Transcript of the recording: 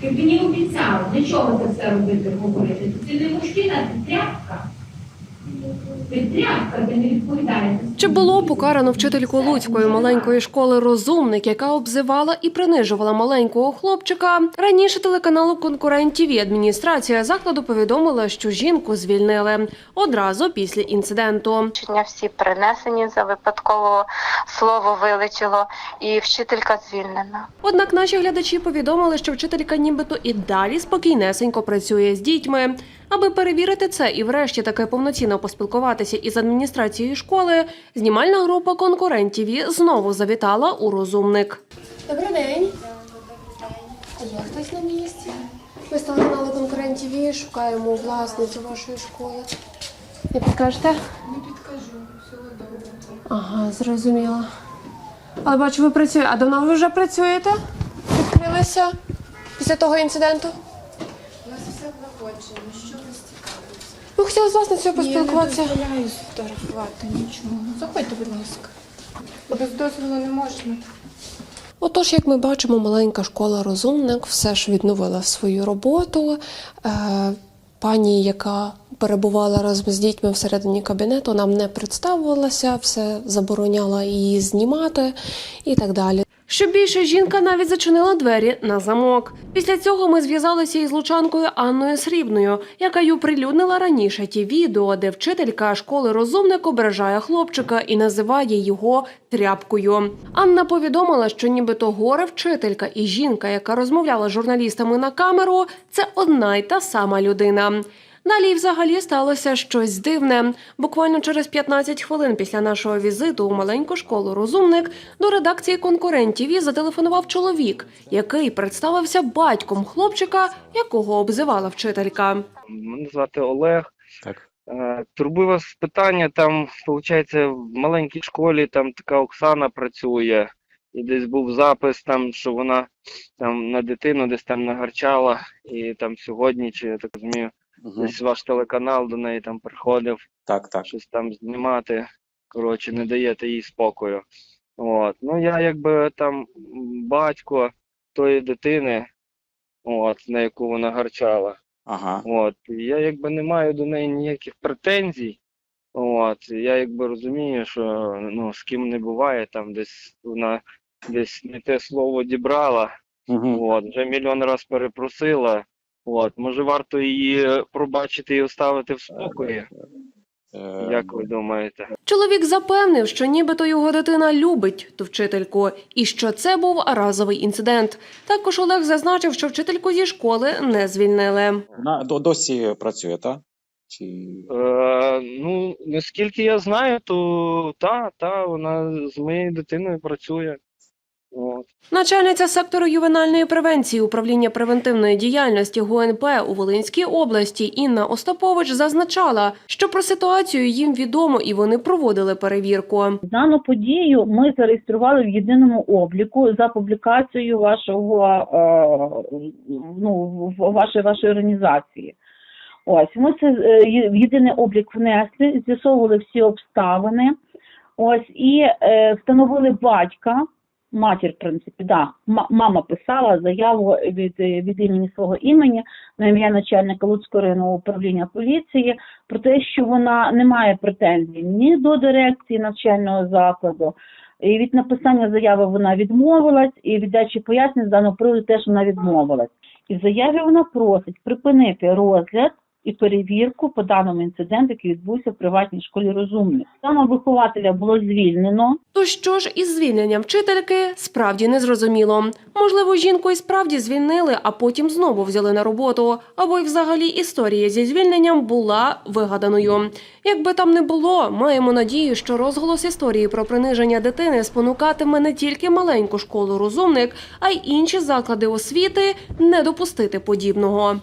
Ти мені обіцяв, для чого це все робити, говорити? Ти не мужчина, ти тряпка. Чи було покарано вчительку Луцької маленької школи розумник, яка обзивала і принижувала маленького хлопчика? Раніше телеканалу Конкурент ТІВІ адміністрація закладу повідомила, що жінку звільнили одразу після інциденту. Всі перенесені за випадково слово вилетіло, і вчителька звільнена. Однак наші глядачі повідомили, що вчителька нібито і далі спокійнесенько працює з дітьми. Аби перевірити це і врешті таки повноцінно поспілкуватися із адміністрацією школи, знімальна група Конкурент ТІВІ знову завітала у розумник. Добрий день. Є хтось на місці? Ми з телеканалу Конкурент ТІВІ шукаємо власницю вашої школи. Не підкажете? Не підкажу, все добре. Ага, зрозуміла. Але бачу, ви працюєте. А давно ви вже працюєте? Відкрилися після того інциденту? У нас все погоджено. Що вас цікавить? Ви хотіли з власницею поспілкуватися? Я не дозволяю фотографувати нічого. Заходьте, будь ласка. Без дозволу не можна. Отож, як ми бачимо, маленька школа розумник все ж відновила свою роботу. Е, пані, яка перебувала разом з дітьми всередині кабінету, нам не представилася, все забороняла її знімати і так далі. Що більше, жінка навіть зачинила двері на замок. Після цього ми зв'язалися із лучанкою Анною Срібною, яка й оприлюднила раніше ті відео, де вчителька школи розумник ображає хлопчика і називає його тряпкою. Анна повідомила, що нібито горе вчителька і жінка, яка розмовляла з журналістами на камеру, це одна й та сама людина. Далі взагалі сталося щось дивне. Буквально через 15 хвилин після нашого візиту у маленьку школу розумник до редакції конкурентів і зателефонував чоловік, який представився батьком хлопчика, якого обзивала вчителька. Мене звати Олег. Так. Е, вас питання. Там, виходить, в маленькій школі там така Оксана працює. І десь був запис, там, що вона там на дитину десь там нагарчала. І там сьогодні, чи я так розумію, Угу. десь ваш телеканал до неї там приходив Так, так. щось там знімати. Коротше, не даєте їй спокою. От. Ну, я якби там батько тої дитини, от, на яку вона гарчала. Ага. От, я якби не маю до неї ніяких претензій. От, я якби розумію, що ну, з ким не буває, там десь вона десь не те слово дібрала, Угу. от, вже мільйон раз перепросила. От, може варто її пробачити і оставити в спокої, Е, як ви думаєте? Чоловік запевнив, що нібито його дитина любить ту вчительку, і що це був разовий інцидент. Також Олег зазначив, що вчительку зі школи не звільнили. Вона до- досі працює, так? Чи... Е, ну, наскільки я знаю, то та, та, вона з моєю дитиною працює. От. Начальниця сектору ювенальної превенції управління превентивної діяльності ГУНП у Волинській області Інна Остапович зазначала, що про ситуацію їм відомо і вони проводили перевірку. Дану подію ми зареєстрували в єдиному обліку за публікацією вашого е, ну, в- вашої вашої організації. Ось ми це е, в єдиний облік внесли, з'ясовували всі обставини. Ось і е, встановили батька. Матір, в принципі, да. Мама писала заяву від, від імені свого імені на ім'я начальника Луцького районного управління поліції про те, що вона не має претензій ні до дирекції навчального закладу. І від написання заяви вона відмовилась, і від дачі пояснень з даного приводу теж вона відмовилась. І в заяві вона просить припинити розгляд і перевірку по даному інциденту, який відбувся в приватній школі розумних. Саме вихователя було звільнено. То що ж із звільненням вчительки справді не зрозуміло. Можливо, жінку і справді звільнили, а потім знову взяли на роботу. Або й взагалі історія зі звільненням була вигаданою. Якби там не було, маємо надію, що розголос історії про приниження дитини спонукатиме не тільки маленьку школу розумник, а й інші заклади освіти не допустити подібного.